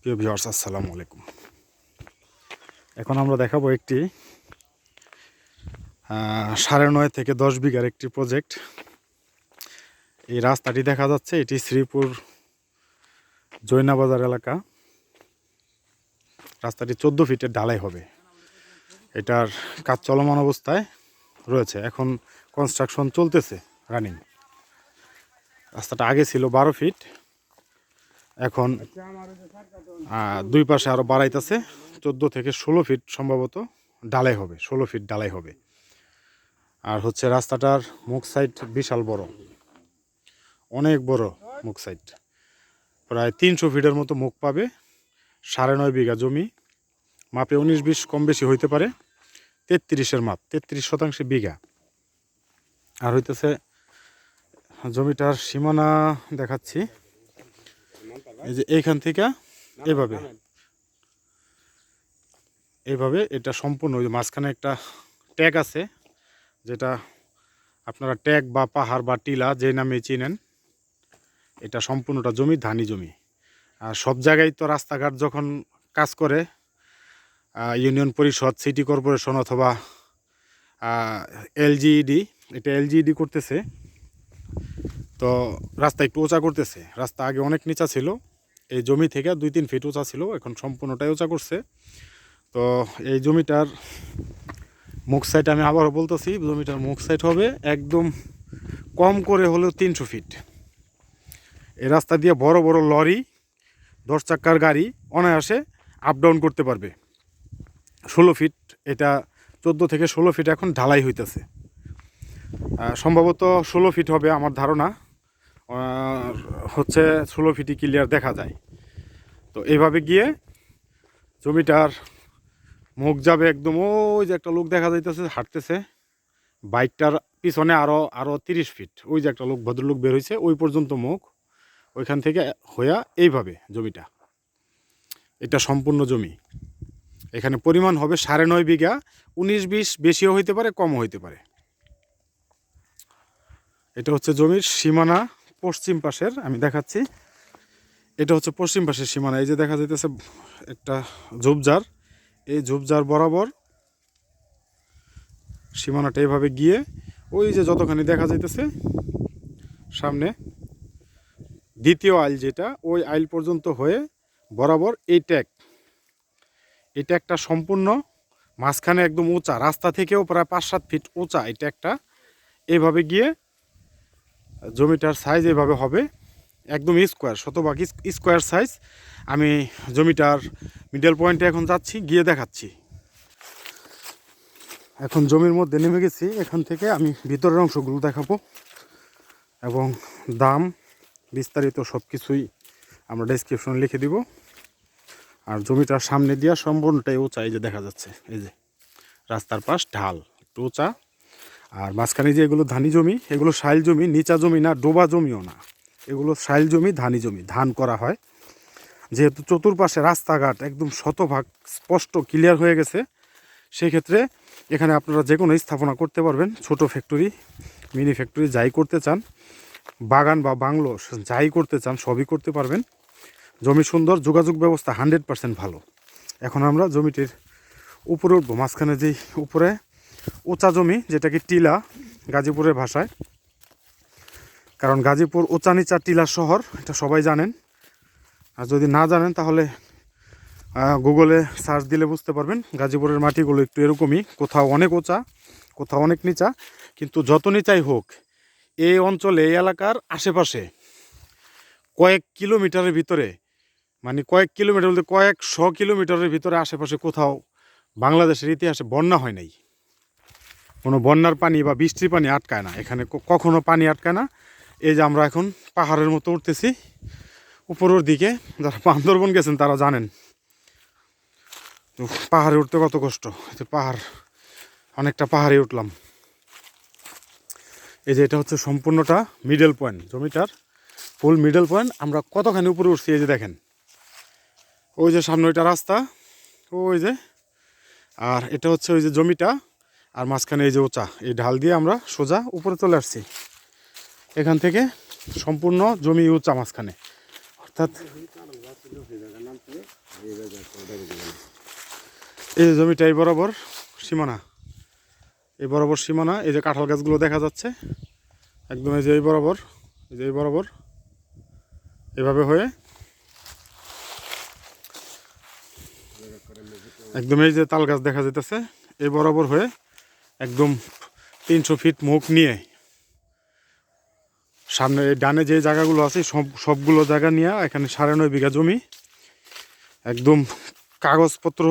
প্রিয় ভিউয়ার্স, আসসালামু আলাইকুম। এখন আমরা দেখাবো একটি সাড়ে নয় থেকে দশ বিঘার একটি প্রজেক্ট এই রাস্তাটি দেখা যাচ্ছে, এটি শ্রীপুর জৈনাবাজার এলাকা। রাস্তাটি চোদ্দ ফিটের ঢালাই হবে। এটার কাজ চলমান অবস্থায় রয়েছে। এখন কনস্ট্রাকশন চলতেছে রানিং রাস্তাটা আগে ছিল বারো ফিট। এখন দুই পাশে আরও বাড়াইতেছে। চোদ্দ থেকে ষোলো ফিট সম্ভবত ডালাই হবে, ষোলো ফিট ডালাই হবে। আর হচ্ছে রাস্তাটার মুখ সাইড বিশাল বড়। অনেক বড় মুখ সাইড প্রায় তিনশো ফিটের মতো মুখ পাবে, সাড়ে নয় বিঘা জমি। মাপে উনিশ বিশ কম বেশি হইতে পারে তেত্রিশের মাপ, তেত্রিশ শতাংশ বিঘা। আর হইতেছে জমিটার সীমানা দেখাচ্ছি। এই যে এইখান থেকে এভাবে। এইভাবে এটা সম্পূর্ণ ওই মাঝখানে একটা ট্যাগ আছে যেটা আপনারা ট্যাগ বা পাহাড় বা টিলা যে নামে চিনেন এটা সম্পূর্ণটা জমি ধানি জমি। আর সব জায়গায় তো রাস্তাঘাট যখন কাজ করে ইউনিয়ন পরিষদ সিটি কর্পোরেশন অথবা এলজিইডি এটা এলজিইডি করতেছে। তো রাস্তা একটু উঁচা করতেছে। রাস্তা আগে অনেক নিচা ছিল। এই জমি থেকে দুই তিন ফিট উঁচা ছিল, এখন সম্পূর্ণটাই উঁচা করছে। তো এই জমিটার মুখ সাইড আমি আবারও বলতেছি, জমিটার মুখ সাইড হবে একদম কম করে হলেও তিনশো ফিট। এই রাস্তা দিয়ে বড় বড় লরি, দশ চাক্কার গাড়ি অনায়াসে আপ ডাউন করতে পারবে। ষোলো ফিট, এটা চোদ্দ থেকে ষোলো ফিট এখন ঢালাই হইতেছে। সম্ভবত ষোলো ফিট হবে আমার ধারণা। হচ্ছে ষোলো ফিটি ক্লিয়ার দেখা যায়। তো এইভাবে গিয়ে জমিটার মুখ যাবে একদম ওই যে একটা লোক দেখা যাইতেছে, হাঁটতেছে। বাইকটার পিছনে আরও আরও তিরিশ ফিট, ওই যে একটা লোক, ভদ্রলোক বের হয়েছে ওই পর্যন্ত মুখ। ওইখান থেকে হইয়া এইভাবে জমিটা। এটা সম্পূর্ণ জমি। এখানে পরিমাণ হবে সাড়ে নয় বিঘা, উনিশ বিশ বেশিও হইতে পারে, কমও হইতে পারে। এটা হচ্ছে জমির সীমানা। পশ্চিম পাশের, আমি দেখাচ্ছি। এটা হচ্ছে পশ্চিম পাশের সীমানা। এই যে দেখা যাইতেছে একটা ঝোপঝাড়। এই ঝোপঝাড় বরাবর সীমানাটা এভাবে গিয়ে ওই যে যতখানি দেখা যাইতেছে, সামনে দ্বিতীয় আইল যেটা, ওই আইল পর্যন্ত হয়ে বরাবর এই ট্যাগ এই ট্যাগটা সম্পূর্ণ মাঝখানে একদম উঁচা, রাস্তা থেকেও প্রায় পাঁচ সাত ফিট উঁচা এই ট্যাগটা এইভাবে গিয়ে জমিটার সাইজ এভাবে হবে, একদম স্কোয়ার শতভাগ স্কোয়ার সাইজ আমি জমিটার মিডল পয়েন্টে এখন যাচ্ছি, গিয়ে দেখাচ্ছি। এখন জমির মধ্যে নেমে গেছি, এখান থেকে আমি ভিতরের অংশগুলো দেখাবো। এবং দাম বিস্তারিত সব কিছুই আমরা ডেসক্রিপশনে লিখে দিব। আর জমিটার সামনে দিয়া সম্পূর্ণটাই উঁচা, এই যে দেখা যাচ্ছে, এই যে। রাস্তার পাশ, ঢাল, একটু উঁচা। আর মাঝখানে যে এগুলো ধানি জমি, এগুলো সাইল জমি, নিচা জমি না, ডোবা জমিও না। এগুলো সাইল জমি, ধানি জমি, ধান করা হয়। যেহেতু চতুর্পাশে রাস্তাঘাট একদম শতভাগ স্পষ্ট ক্লিয়ার হয়ে গেছে সেই ক্ষেত্রে এখানে আপনারা যে কোনো স্থাপনা করতে পারবেন। ছোট ফ্যাক্টরি, মিনি ফ্যাক্টরি, যাই করতে চান, বাগান বা বাংলো, যাই করতে চান, সবই করতে পারবেন। জমি সুন্দর, যোগাযোগ ব্যবস্থা হান্ড্রেড পার্সেন্ট ভালো। এখন আমরা জমিটির উপরে উঠবো, মাঝখানে যেই উপরে উঁচা জমি, যেটা কি টিলা, গাজীপুরের ভাষায়। কারণ গাজীপুর উঁচা নিচা টিলা শহর, এটা সবাই জানেন। আর যদি না জানেন, তাহলে গুগলে সার্চ দিলে বুঝতে পারবেন, গাজীপুরের মাটিগুলো একটু এরকমই, কোথাও অনেক উঁচা, কোথাও অনেক নিচা, কিন্তু যত নিচাই হোক, এই অঞ্চলে, এই এলাকার আশেপাশে কয়েক কিলোমিটারের ভিতরে মানে কয়েক কিলোমিটার বলতে কয়েক শ কিলোমিটারের ভিতরে আশেপাশে কোথাও বাংলাদেশের ইতিহাসে বন্যা হয় নাই। কোনো বন্যার পানি বা বৃষ্টির পানি আটকায় না। এখানে কখনো পানি আটকায় না। এই যে আমরা এখন পাহাড়ের মতো উঠতেছি, উপরের দিকে, যারা বান্দরবন গেছেন তারা জানেন। পাহাড়ে উঠতে কত কষ্ট। পাহাড়, অনেকটা পাহাড়ে উঠলাম। এই যে এটা হচ্ছে সম্পূর্ণটা মিডল পয়েন্ট জমিটার ফুল মিডল পয়েন্ট আমরা কতখানি উপরে উঠছি, এই যে দেখেন। ওই যে সামনে ওইটা রাস্তা, ওই যে। আর এটা হচ্ছে ওই যে জমিটা। আর মাঝখানে এই যে উঁচা এই ঢাল দিয়ে আমরা সোজা উপরে চলে আসছি। এখান থেকে সম্পূর্ণ জমি উঁচা মাঝখানে। অর্থাৎ এই যে জমিটা এই বরাবর সীমানা। এই বরাবর সীমানা, এই যে কাঁঠাল গাছগুলো দেখা যাচ্ছে। একদম এই যে এই বরাবর, এই যে এই বরাবর। এভাবে হয়ে একদম এই যে তাল গাছ দেখা যেতেছে এই বরাবর হয়ে একদম তিনশো ফিট মুখ নিয়ে সামনে ডানে যে জায়গাগুলো আছে, সব, সবগুলো জায়গা নিয়ে এখানে সাড়ে নয় বিঘা জমি। একদম কাগজপত্র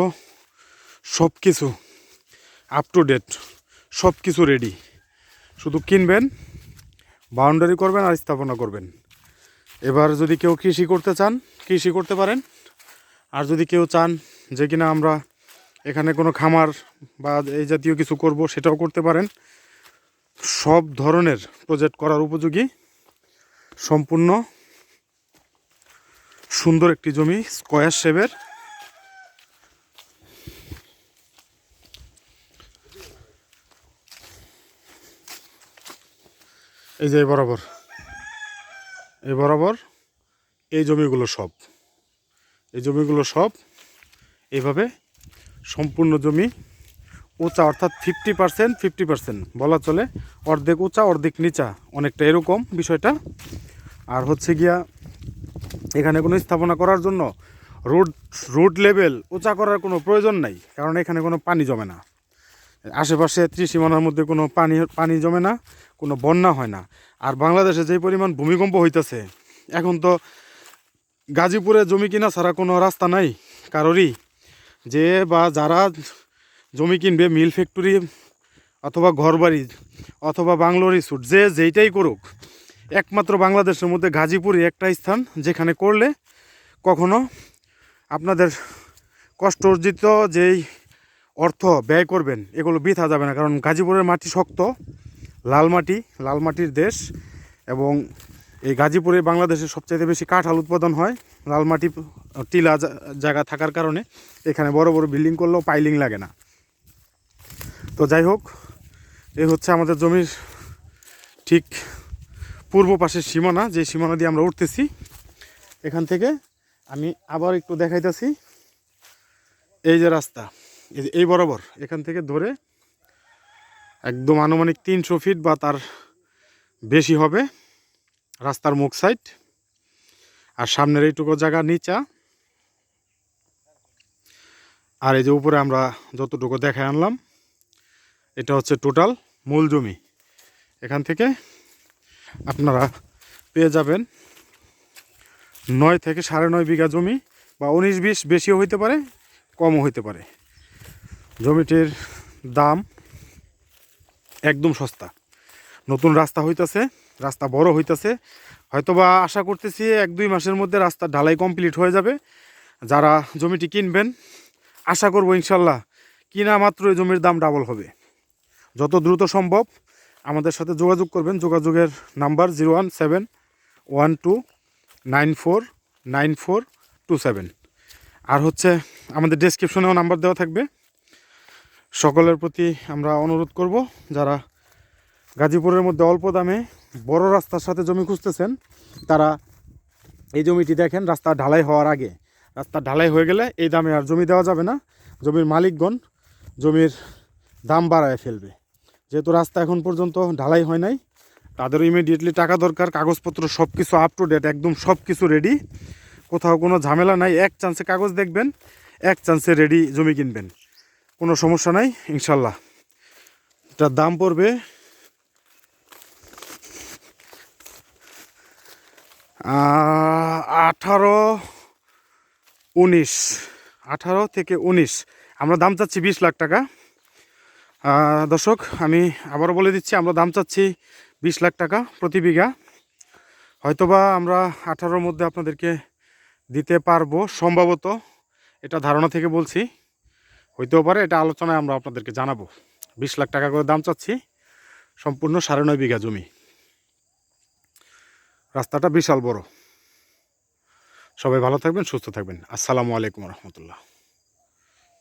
সব কিছু আপ টু ডেট সব কিছু রেডি শুধু কিনবেন বাউন্ডারি করবেন আর স্থাপনা করবেন। এবার যদি কেউ কৃষি করতে চান, কৃষি করতে পারেন। আর যদি কেউ চান যে কিনা আমরা এখানে কোনো খামার বা এই জাতীয় কিছু করব সেটাও করতে পারেন। সব ধরনের প্রজেক্ট করার উপযোগী, সম্পূর্ণ সুন্দর একটি জমি স্কয়ার শেপের এই যে বরাবর, এই বরাবর এই জমিগুলো সব, এই জমিগুলো সব এইভাবে সম্পূর্ণ জমি উঁচা, অর্থাৎ ফিফটি পার্সেন্ট ফিফটি পার্সেন্ট বলা চলে। অর্ধেক উঁচা, অর্ধেক নিচা, অনেকটা এরকম বিষয়টা। আর হচ্ছে গিয়া, এখানে কোনো স্থাপনা করার জন্য রোড রোড লেভেল উঁচা করার কোনো প্রয়োজন নাই, কারণ এখানে কোনো পানি জমে না। আশেপাশে ত্রিসীমানার মধ্যে কোনো পানি পানি জমে না, কোনো বন্যা হয় না। আর বাংলাদেশে যে পরিমাণ ভূমিকম্প হইতেছে, এখন তো গাজীপুরে জমি কিনা ছাড়া কোনো রাস্তা নাই, কারোরই। যে বা যারা জমি কিনবে, মিল ফ্যাক্টরি অথবা ঘরবাড়ি অথবা বাংলোরি স্যুট যে যেইটাই করুক, একমাত্র বাংলাদেশের মধ্যে গাজীপুরই একটা স্থান যেখানে করলে কখনো আপনাদের কষ্ট অর্জিত যেই অর্থ ব্যয় করবেন, এগুলো বৃথা যাবে না। কারণ গাজীপুরের মাটি শক্ত, লাল মাটি, লাল মাটির দেশ এবং এই গাজীপুরে বাংলাদেশের সবচেয়ে বেশি কাঁঠাল উৎপাদন হয় লাল মাটি টিলা জায়গা থাকার কারণে। এখানে বড় বড় বিল্ডিং করলেও পাইলিং লাগে না। তো যাই হোক এই হচ্ছে আমাদের জমির ঠিক পূর্ব পাশের সীমানা, যে সীমানা দিয়ে আমরা উঠতেছি। এখান থেকে আমি আবার একটু দেখাইতেছি। এই যে রাস্তা এই বরাবর, এখান থেকে ধরে একদম আনুমানিক তিনশো ফিট বা তার বেশি হবে। রাস্তার মুখ সাইড। আর সামনের এইটুকু জায়গা নিচা। আর এই যে উপরে আমরা যতটুকু দেখে আনলাম, এটা হচ্ছে টোটাল মূল জমি। এখান থেকে আপনারা পেয়ে যাবেন নয় থেকে সাড়ে নয় বিঘা জমি, বা উনিশ বিশ বেশিও হইতে পারে, কমও হইতে পারে। জমিটির দাম একদম সস্তা। নতুন রাস্তা হইতাছে। রাস্তা বড় হইতাছে। হয়তোবা আশা করতেছি এক দুই মাসের মধ্যে রাস্তা ঢালাই কমপ্লিট হয়ে যাবে। যারা জমিটি কিনবেন, আশা করব ইনশাল্লাহ কিনা মাত্র এই জমির দাম ডাবল হবে। যত দ্রুত সম্ভব আমাদের সাথে যোগাযোগ করবেন, যোগাযোগের number zero one seven, one two, nine four nine four, two seven. আর হচ্ছে আমাদের ডেসক্রিপশনেও নাম্বার দেওয়া থাকবে। সকলের প্রতি আমরা অনুরোধ করব, যারা গাজীপুরের মধ্যে অল্প দামে বড় রাস্তার সাথে জমি খুঁজতেছেন, তারা এই জমিটি দেখেন, রাস্তা ঢালাই হওয়ার আগে। রাস্তা ঢালাই হয়ে গেলে এই দামে আর জমি দেওয়া যাবে না। জমির মালিকগণ জমির দাম বাড়ায় ফেলবে। যেহেতু রাস্তা এখন পর্যন্ত ঢালাই হয় নাই, তাদেরও ইমিডিয়েটলি টাকা দরকার, কাগজপত্র সব কিছু আপ টু ডেট একদম সব কিছু রেডি কোথাও কোনো ঝামেলা নাই, এক চান্সে কাগজ দেখবেন, এক চান্সে রেডি জমি কিনবেন। কোনো সমস্যা নাই, ইনশাল্লাহ। এটার দাম পড়বে আঠারো উনিশ, আঠারো থেকে উনিশ। আমরা দাম চাচ্ছি বিশ লাখ টাকা। দর্শক, আমি আবারও বলে দিচ্ছি, আমরা দাম চাচ্ছি বিশ লাখ টাকা প্রতি বিঘা। হয়তোবা আমরা আঠারোর মধ্যে আপনাদেরকে দিতে পারব, সম্ভবত এটা ধারণা থেকে বলছি। হইতেও পারে, এটা আলোচনায় আমরা আপনাদেরকে জানাব। বিশ লাখ টাকা করে দাম চাচ্ছি, সম্পূর্ণ সাড়ে নয় বিঘা জমি। রাস্তাটা বিশাল বড়। সবাই ভালো থাকবেন সুস্থ থাকবেন। আসসালামু আলাইকুম রহমতুল্লাহ।